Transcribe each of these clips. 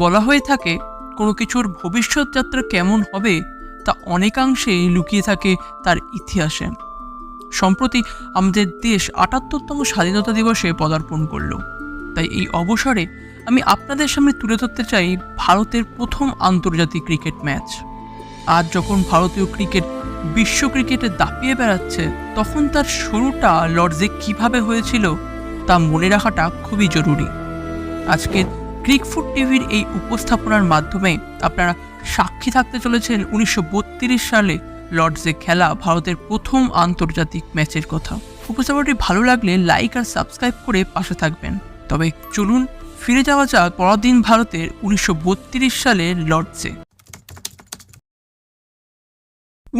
বলা হয়ে থাকে, কোনো কিছুর ভবিষ্যৎ যাত্রা কেমন হবে তা অনেকাংশেই লুকিয়ে থাকে তার ইতিহাসে। সম্প্রতি আমাদের দেশ আটাত্তরতম স্বাধীনতা দিবসে পদার্পণ করল। তাই এই অবসরে আমি আপনাদের সামনে তুলে ধরতে চাই ভারতের প্রথম আন্তর্জাতিক ক্রিকেট ম্যাচ। আজ যখন ভারতীয় ক্রিকেট বিশ্ব ক্রিকেটে দাপিয়ে বেড়াচ্ছে, তখন তার শুরুটা লর্ডসে কীভাবে হয়েছিল তা মনে রাখাটা খুবই জরুরি। আজকের ক্রিকফুট টিভির এই উপস্থাপনার মাধ্যমে আপনারা সাক্ষী থাকতে চলেছেন উনিশশো সালে লর্ডসে খেলা ভারতের প্রথম আন্তর্জাতিক ম্যাচের কথা। উপস্থাপনাটি ভালো লাগলে লাইক আর সাবস্ক্রাইব করে পাশে থাকবেন। তবে চলুন ফিরে যাওয়া যাক পরদিন ভারতের উনিশশো সালের লর্ডসে।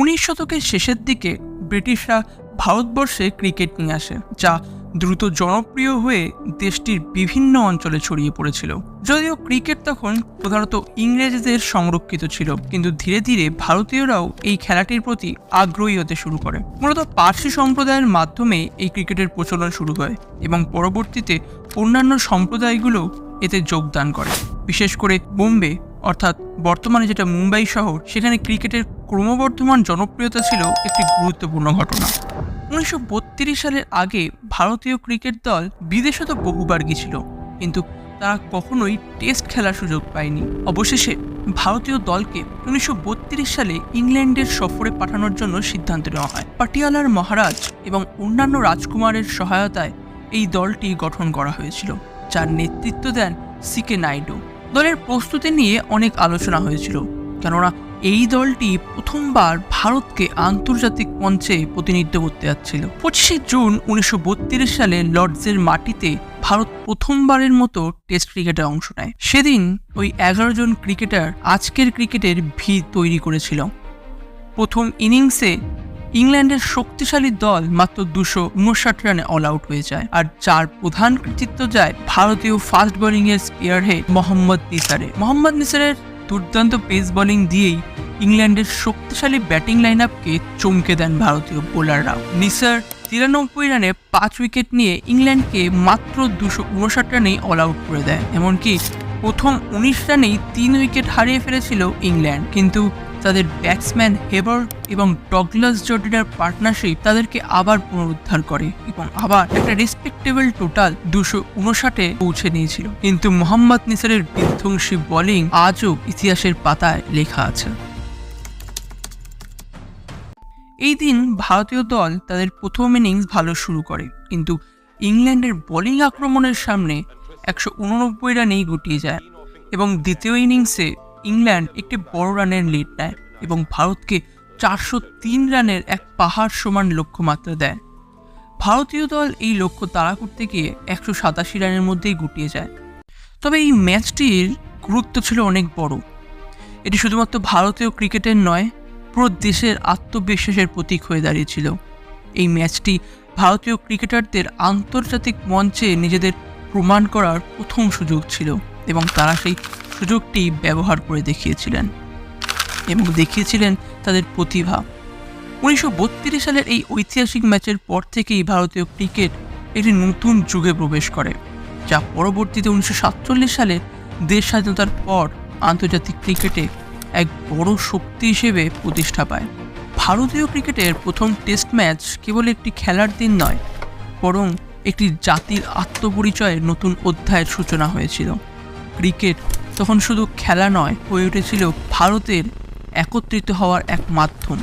উনিশ শতকের শেষের দিকে ব্রিটিশরা ভারতবর্ষে ক্রিকেট নিয়ে আসে, যা দ্রুত জনপ্রিয় হয়ে দেশটির বিভিন্ন অঞ্চলে ছড়িয়ে পড়েছিল। যদিও ক্রিকেট তখন প্রধানত ইংরেজদের সংরক্ষিত ছিল, কিন্তু ধীরে ধীরে ভারতীয়রাও এই খেলাটির প্রতি আগ্রহী হতে শুরু করে। মূলত পার্সি সম্প্রদায়ের মাধ্যমে এই ক্রিকেটের প্রচলন শুরু হয় এবং পরবর্তীতে অন্যান্য সম্প্রদায়গুলো এতে যোগদান করে। বিশেষ করে বোম্বে, অর্থাৎ বর্তমানে যেটা মুম্বাই শহর, সেখানে ক্রিকেটের ক্রমবর্ধমান জনপ্রিয়তা ছিল একটি গুরুত্বপূর্ণ ঘটনা। উনিশশো বত্রিশ সালের আগে ভারতীয় ক্রিকেট দল বিদেশে তো বহুবার গিয়েছিল, কিন্তু তারা কখনোই টেস্ট খেলার সুযোগ পায়নি। অবশেষে ভারতীয় দলকে উনিশশো সালে ইংল্যান্ডের সফরে পাঠানোর জন্য সিদ্ধান্ত নেওয়া হয়। পাটিয়ালার মহারাজ এবং অন্যান্য রাজকুমারের সহায়তায় এই দলটি গঠন করা হয়েছিল, যার নেতৃত্ব দেন সিকে নাইডু। দলের প্রস্তুতি নিয়ে অনেক আলোচনা হয়েছিল, কেননা এই দলটি প্রথমবার ভারতকে আন্তর্জাতিক মঞ্চে প্রতিনিধিত্ব করতে যাচ্ছিল। পঁচিশে জুন উনিশশো বত্রিশ সালে লর্ডসের মাটিতে ভারত প্রথমবারের মতো টেস্ট ক্রিকেটে অংশ নেয়। সেদিন ওই এগারো জন ক্রিকেটার আজকের ক্রিকেটের ভিত তৈরি করেছিল। প্রথম ইনিংসে ইংল্যান্ডের শক্তিশালী দল মাত্র দুশো উনষাট রানে অল আউট হয়ে যায় আর যার প্রধান কৃতিত্ব যায় ভারতীয় ফাস্ট বোলিং এর স্পিয়ার হেড মোহাম্মদ নিসারে মোহাম্মদ নিসারের দুর্দান্ত পেস বোলিং দিয়েই ইংল্যান্ডের শক্তিশালী ব্যাটিং লাইন আপকে চমকে দেন ভারতীয় বোলাররাও নিসার তিরানব্বই রানে পাঁচ উইকেট নিয়ে ইংল্যান্ডকে মাত্র দুশো উনষাট রানেই অল আউট করে দেয়। এমনকি প্রথম উনিশ রানেই তিন উইকেট হারিয়ে ফেলেছিল ইংল্যান্ড। কিন্তু তাদের ব্যাটসম্যান হেবার এবং ডগলাস জর্ডিনার পার্টনারশিপ তাদেরকে আবার পুনরুদ্ধার করে এবং আবার একটা রেসপেক্টেবল টোটাল দুশো উনষাটে পৌঁছে নিয়েছিল। কিন্তু মোহাম্মদ নিসারের বিধ্বংসী বোলিং আজও ইতিহাসের পাতায় লেখা আছে। এই দিন ভারতীয় দল তাদের প্রথম ইনিংস ভালো শুরু করে, কিন্তু ইংল্যান্ডের বোলিং আক্রমণের সামনে একশো উননব্বই রানেই গুটিয়ে যায় এবং দ্বিতীয় ইনিংসে ইংল্যান্ড একটি বড় রানের লিড নেয় এবং ভারতকে চারশো তিন রানের এক পাহাড় সমান লক্ষ্যমাত্রা দেয়। ভারতীয় দল এই লক্ষ্য তাড়া করতে গিয়ে একশো সাতাশি রানের মধ্যেই গুটিয়ে যায়। তবে এই ম্যাচটির গুরুত্ব ছিল অনেক বড়। এটি শুধুমাত্র ভারতীয় ক্রিকেটের নয়, পুরো দেশের আত্মবিশ্বাসের প্রতীক হয়ে দাঁড়িয়েছিল। এই ম্যাচটি ভারতীয় ক্রিকেটারদের আন্তর্জাতিক মঞ্চে নিজেদের প্রমাণ করার প্রথম সুযোগ ছিল এবং তারা সেই সুযোগটি ব্যবহার করে দেখিয়েছিলেন এবং দেখিয়েছিলেন তাদের প্রতিভা। উনিশশো বত্রিশ সালের এই ঐতিহাসিক ম্যাচের পর থেকেই ভারতীয় ক্রিকেট একটি নতুন যুগে প্রবেশ করে, যা পরবর্তীতে উনিশশো সাতচল্লিশ সালে দেশ স্বাধীনতার পর আন্তর্জাতিক ক্রিকেটে এক বড় শক্তি হিসেবে প্রতিষ্ঠা পায়। ভারতীয় ক্রিকেটের প্রথম টেস্ট ম্যাচ কেবল একটি খেলার দিন নয়, বরং একটি জাতির আত্মপরিচয়ের নতুন অধ্যায়ের সূচনা হয়েছিল। ক্রিকেট তখন শুধু খেলা নয়, হয়ে উঠেছিল ভারতের একত্রিত হওয়ার এক মাধ্যম।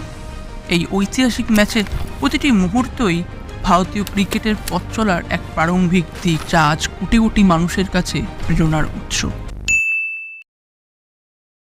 এই ঐতিহাসিক ম্যাচের প্রতিটি মুহূর্তই ভারতীয় ক্রিকেটের পথ চলার এক প্রারম্ভিক দিক যা আজ কোটি কোটি মানুষের কাছে প্রেরণার উৎস।